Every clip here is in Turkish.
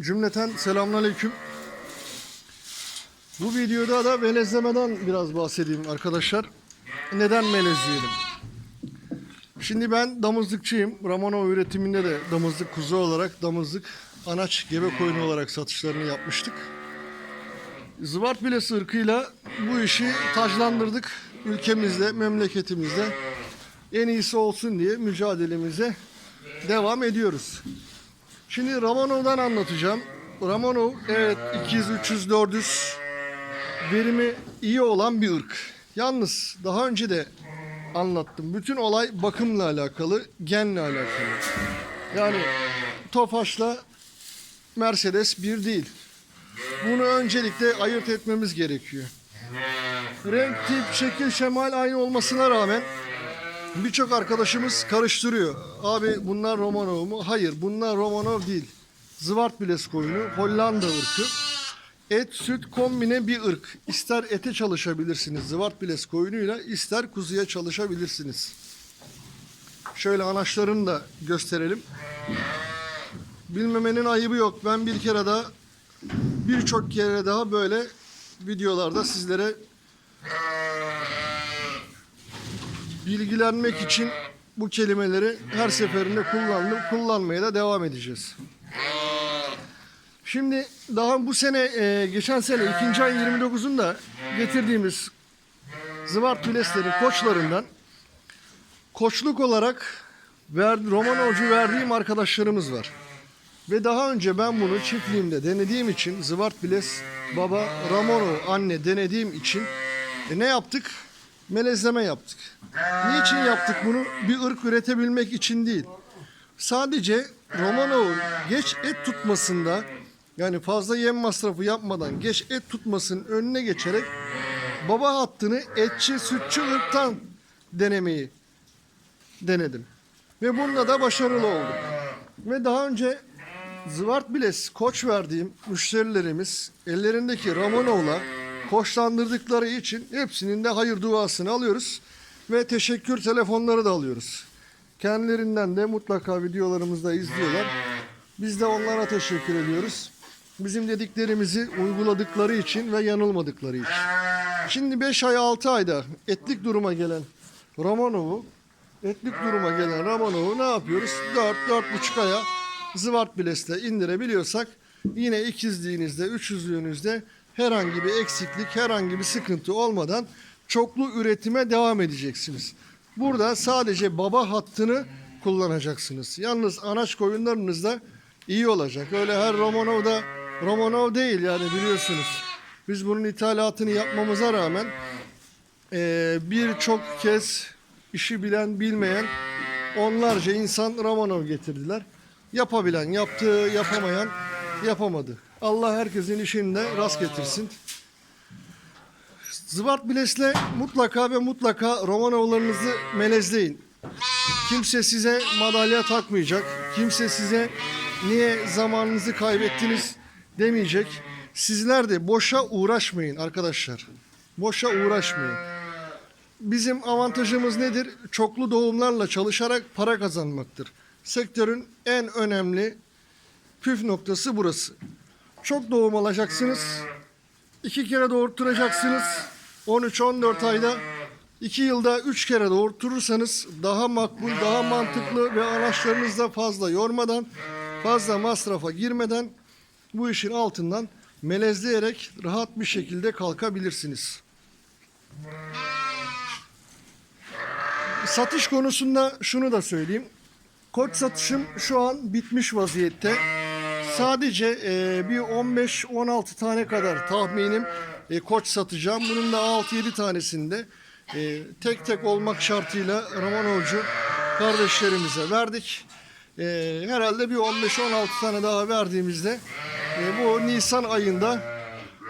Cümleten selamünaleyküm. Bu videoda da melezlemeden biraz bahsedeyim arkadaşlar. Neden melezleyelim? Şimdi ben damızlıkçıyım. Ramonov üretiminde de damızlık kuzu olarak damızlık anaç gebe koyunu olarak satışlarını yapmıştık. Zıvart bilesi ırkıyla bu işi taclandırdık. Ülkemizde, memleketimizde en iyisi olsun diye mücadelemize devam ediyoruz. Şimdi Ramonov'dan anlatacağım. Ramonov evet 200, 300, 400 verimi iyi olan bir ırk. Yalnız daha önce de anlattım. Bütün olay bakımla alakalı, genle alakalı. Yani Tofaş'la Mercedes bir değil. Bunu öncelikle ayırt etmemiz gerekiyor. Renk, tip, şekil, şemal aynı olmasına rağmen birçok arkadaşımız karıştırıyor. Abi bunlar Romanov mu? Hayır bunlar Romanov değil. Zıvart biles koyunu, Hollanda ırkı. Et, süt kombine bir ırk. İster ete çalışabilirsiniz zıvart biles koyunuyla, ister kuzuya çalışabilirsiniz. Şöyle anaçlarını da gösterelim. Bilmemenin ayıbı yok. Ben bir kere daha birçok kere daha böyle videolarda sizlere bilgilenmek için bu kelimeleri her seferinde kullandım. Kullanmaya da devam edeceğiz. Şimdi daha bu sene, e, geçen sene ikinci ay 29'unda getirdiğimiz Zıvart Bilesleri koçlarından koçluk olarak ver, Romanovcu verdiğim arkadaşlarımız var. Ve daha önce ben bunu çiftliğimde denediğim için Zıvart Biles baba Ramonov anne denediğim için e, ne yaptık? Melezleme yaptık. Niçin yaptık bunu? Bir ırk üretebilmek için değil. Sadece Romanov'un geç et tutmasında yani fazla yem masrafı yapmadan geç et tutmasının önüne geçerek baba hattını etçi sütçü ırktan denemeyi denedim. Ve bunda da başarılı oldum. Ve daha önce Zıvart Biles koç verdiğim müşterilerimiz ellerindeki Ramonov'la koçlandırdıkları için hepsinin de hayır duasını alıyoruz. Ve teşekkür telefonları da alıyoruz. Kendilerinden de mutlaka videolarımızda izliyorlar. Biz de onlara teşekkür ediyoruz. Bizim dediklerimizi uyguladıkları için ve yanılmadıkları için. Şimdi 5 ay 6 ayda etlik duruma gelen Romanov'u etlik duruma gelen Romanov'u ne yapıyoruz? 4-4,5 aya zıvart bileste indirebiliyorsak yine ikizliğinizde, üçüzlüğünüzde herhangi bir eksiklik, herhangi bir sıkıntı olmadan çoklu üretime devam edeceksiniz. Burada sadece baba hattını kullanacaksınız. Yalnız anaç koyunlarınızda iyi olacak. Öyle her Romanov'da Romanov değil yani biliyorsunuz. Biz bunun ithalatını yapmamıza rağmen eee, birçok kez işi bilen bilmeyen onlarca insan Romanov getirdiler. Yapabilen yaptı, yapamayan yapamadı. Allah herkesin işinde rast getirsin. Zıvart Biles'le mutlaka ve mutlaka Romanovlarınızı melezleyin. Kimse size madalya takmayacak. Kimse size niye zamanınızı kaybettiniz demeyecek. Sizler de boşa uğraşmayın arkadaşlar. Boşa uğraşmayın. Bizim avantajımız nedir? Çoklu doğumlarla çalışarak para kazanmaktır. Sektörün en önemli püf noktası burası. Çok doğum alacaksınız. iki kere doğurtturacaksınız. 13-14 ayda iki yılda üç kere doğurturursanız daha makbul, daha mantıklı ve araçlarınızı da fazla yormadan, fazla masrafa girmeden bu işin altından melezleyerek rahat bir şekilde kalkabilirsiniz. Satış konusunda şunu da söyleyeyim. Koç satışım şu an bitmiş vaziyette. Sadece e, bir 15-16 tane kadar tahminim e, koç satacağım. Bunun da 6-7 tanesinde e, tek tek olmak şartıyla Romanovcu kardeşlerimize verdik. E, herhalde bir 15-16 tane daha verdiğimizde e, bu Nisan ayında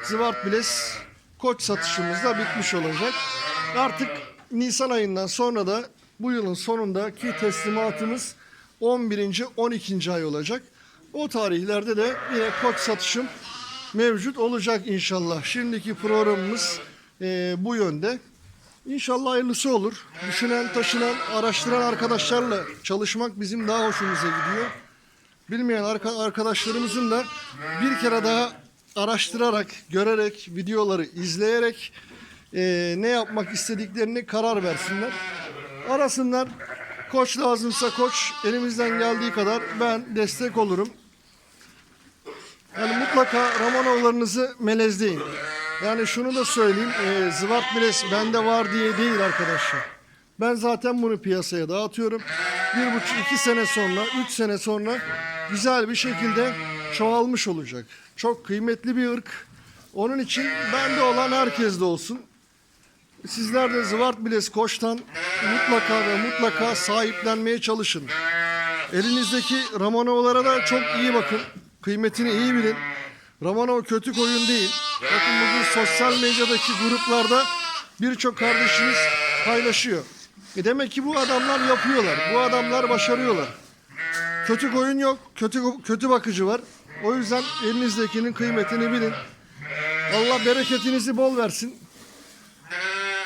Zıvart Biles koç satışımız da bitmiş olacak. Artık Nisan ayından sonra da bu yılın sonundaki teslimatımız 11. 12. ay olacak. O tarihlerde de yine koç satışım mevcut olacak inşallah. Şimdiki programımız e, bu yönde. İnşallah hayırlısı olur. Düşünen, taşınan, araştıran arkadaşlarla çalışmak bizim daha hoşumuza gidiyor. bilmeyen arka- arkadaşlarımızın da bir kere daha araştırarak, görerek, videoları izleyerek e, ne yapmak istediklerini karar versinler. Arasınlar. Koç lazımsa koç. Elimizden geldiği kadar ben destek olurum. Yani mutlaka Romanovlarınızı melezleyin. Yani şunu da söyleyeyim. E, Zıvart Miles bende var diye değil arkadaşlar. Ben zaten bunu piyasaya dağıtıyorum. Bir buçuk, iki sene sonra, üç sene sonra güzel bir şekilde çoğalmış olacak. Çok kıymetli bir ırk. Onun için bende olan herkeste olsun. Sizler de Zıvart Biles Koç'tan mutlaka ve mutlaka sahiplenmeye çalışın. Elinizdeki Romanovlara da çok iyi bakın. Kıymetini iyi bilin. Romanov kötü koyun değil. Bakın bugün sosyal medyadaki gruplarda birçok kardeşimiz paylaşıyor. E demek ki bu adamlar yapıyorlar. Bu adamlar başarıyorlar. Kötü koyun yok. Kötü kötü bakıcı var. O yüzden elinizdekinin kıymetini bilin. Allah bereketinizi bol versin.